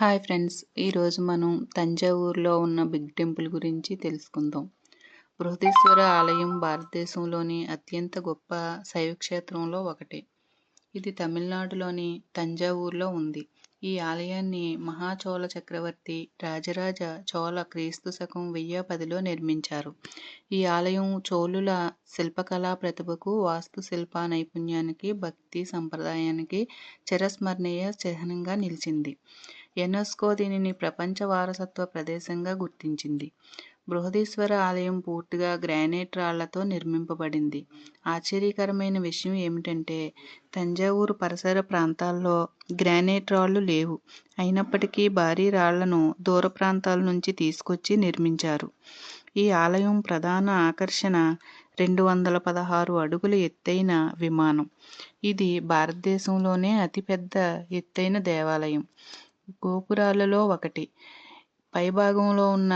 Hi friends ఈరోజు మనం తంజావూరులో ఉన్న బిగ్ టెంపుల్ గురించి తెలుసుకుందాం. బృహదీశ్వర ఆలయం భారతదేశంలోని అత్యంత గొప్ప శైవ క్షేత్రంలో ఒకటి. ఇది తమిళనాడులోని తంజావూరులో ఉంది. ఈ ఆలయాన్ని మహాచోళ చక్రవర్తి రాజరాజ చోళ క్రీస్తు శకం వెయ్యి పదిలో నిర్మించారు. ఈ ఆలయం చోళుల శిల్పకళా ప్రతిభకు వాస్తు శిల్ప నైపుణ్యానికి భక్తి సంప్రదాయానికి చిరస్మరణీయ చిహ్నంగా నిలిచింది. యునెస్కో దీనిని ప్రపంచ వారసత్వ ప్రదేశంగా గుర్తించింది. బృహదీశ్వర ఆలయం పూర్తిగా గ్రానైట్ రాళ్ళతో నిర్మింపబడింది. ఆశ్చర్యకరమైన విషయం ఏమిటంటే తంజావూరు పరిసర ప్రాంతాల్లో గ్రానైట్ రాళ్ళు లేవు. అయినప్పటికీ భారీ రాళ్ళను దూర ప్రాంతాల నుంచి తీసుకొచ్చి నిర్మించారు. ఈ ఆలయం ప్రధాన ఆకర్షణ రెండు వందల పదహారు అడుగుల ఎత్తైన విమానం. ఇది భారతదేశంలోనే అతిపెద్ద ఎత్తైన దేవాలయం. గోపురాలలో ఒకటి. పైభాగంలో ఉన్న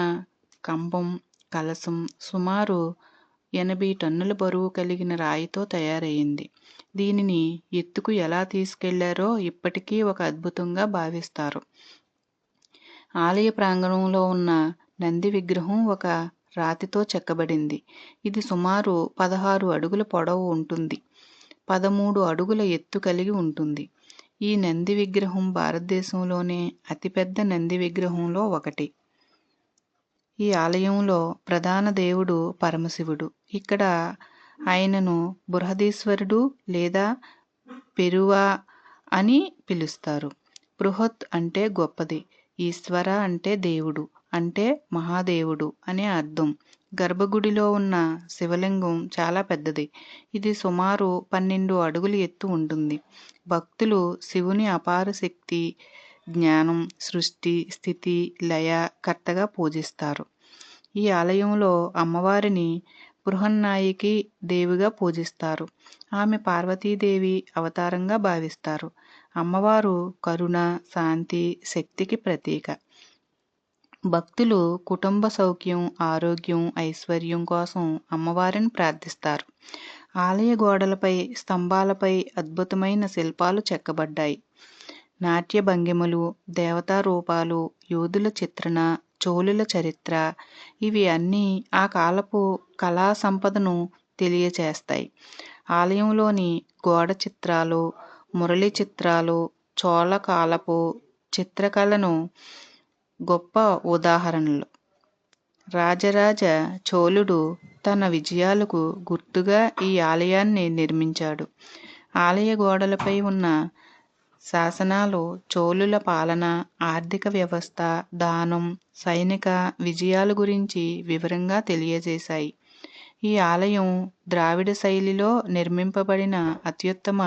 కంబం కలశం సుమారు ఎనభై టన్నుల బరువు కలిగిన రాయితో తయారయ్యింది దీనిని ఎత్తుకు ఎలా తీసుకెళ్ళారో ఇప్పటికీ ఒక అద్భుతంగా భావిస్తారు. ఆలయ ప్రాంగణంలో ఉన్న నంది విగ్రహం ఒక రాతితో చెక్కబడింది. ఇది సుమారు పదహారు అడుగుల పొడవు ఉంటుంది. పదమూడు అడుగుల ఎత్తు కలిగి ఉంటుంది. ఈ నంది విగ్రహం భారతదేశంలోనే అతిపెద్ద నంది విగ్రహంలో ఒకటి. ఈ ఆలయంలో ప్రధాన దేవుడు పరమశివుడు. ఇక్కడ ఆయనను బృహదీశ్వరుడు లేదా పెరువా అని పిలుస్తారు. బృహత్ అంటే గొప్పది ఈశ్వర అంటే దేవుడు అంటే మహాదేవుడు అనే అర్థం. గర్భగుడిలో ఉన్న శివలింగం చాలా పెద్దది. ఇది సుమారు పన్నెండు అడుగులు ఎత్తు ఉంటుంది. భక్తులు శివుని అపార శక్తి జ్ఞానం సృష్టి స్థితి లయ కర్తగా పూజిస్తారు. ఈ ఆలయంలో అమ్మవారిని బృహన్నాయికి దేవిగా పూజిస్తారు. ఆమె పార్వతీదేవి అవతారంగా భావిస్తారు. అమ్మవారు కరుణ శాంతి శక్తికి ప్రతీక. భక్తులు కుటుంబ సౌఖ్యం ఆరోగ్యం ఐశ్వర్యం కోసం అమ్మవారిని ప్రార్థిస్తారు. ఆలయ గోడలపై స్తంభాలపై అద్భుతమైన శిల్పాలు చెక్కబడ్డాయి. నాట్య భంగిమలు దేవతా రూపాలు యోధుల చిత్రణ చోళుల చరిత్ర ఇవి అన్నీ ఆ కాలపు కళా సంపదను తెలియచేస్తాయి. ఆలయంలోని గోడ చిత్రాలు మురళి చిత్రాలు చోళ కాలపు చిత్రకళను గొప్ప ఉదాహరణలు. రాజరాజ చోళుడు తన విజయాలకు గుర్తుగా ఈ ఆలయాన్ని నిర్మించాడు. ఆలయ గోడలపై ఉన్న శాసనాలు చోళుల పాలన ఆర్థిక వ్యవస్థ దానం సైనిక విజయాల గురించి వివరంగా తెలియజేశాయి. ఈ ఆలయం ద్రావిడ శైలిలో నిర్మింపబడిన అత్యుత్తమ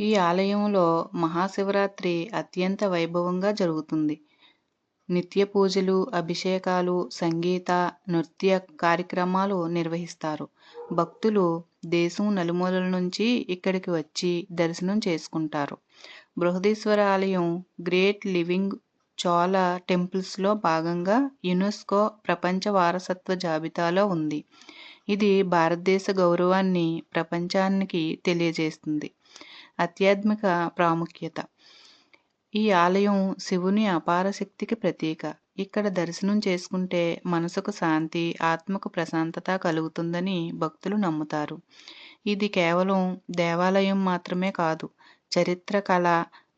ఈ ఆలయంలో మహాశివరాత్రి అత్యంత వైభవంగా జరుగుతుంది. నిత్య పూజలు అభిషేకాలు సంగీత నృత్య కార్యక్రమాలు నిర్వహిస్తారు. భక్తులు దేశం నలుమూలల నుంచి ఇక్కడికి వచ్చి దర్శనం చేసుకుంటారు. బృహదీశ్వర ఆలయం గ్రేట్ లివింగ్ చోళ టెంపుల్స్లో భాగంగా యునెస్కో ప్రపంచ వారసత్వ జాబితాలో ఉంది. ఇది భారతదేశ గౌరవాన్ని ప్రపంచానికి తెలియజేస్తుంది. ఆధ్యాత్మిక ప్రాముఖ్యత. ఈ ఆలయం శివుని అపార శక్తికి ప్రతీక. ఇక్కడ దర్శనం చేసుకుంటే మనసుకు శాంతి ఆత్మకు ప్రశాంతత కలుగుతుందని భక్తులు నమ్ముతారు. ఇది కేవలం దేవాలయం మాత్రమే కాదు చరిత్ర కళ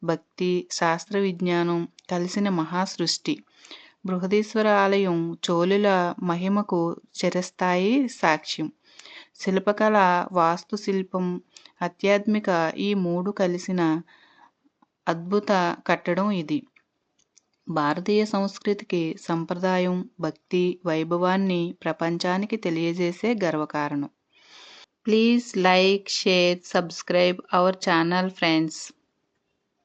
భక్తి శాస్త్ర విజ్ఞానం కలిసిన మహా సృష్టి బృహదీశ్వర ఆలయం చోళుల మహిమకు చిరస్థాయి సాక్ష్యం. శిల్పకళ వాస్తుశిల్పం ఆధ్యాత్మిక ఈ మూడు కలిసిన అద్భుత కట్టడం ఇది. భారతీయ సంస్కృతికి సంప్రదాయం భక్తి వైభవాన్ని ప్రపంచానికి తెలియజేసే గర్వకారణం. Please like share subscribe our channel friends.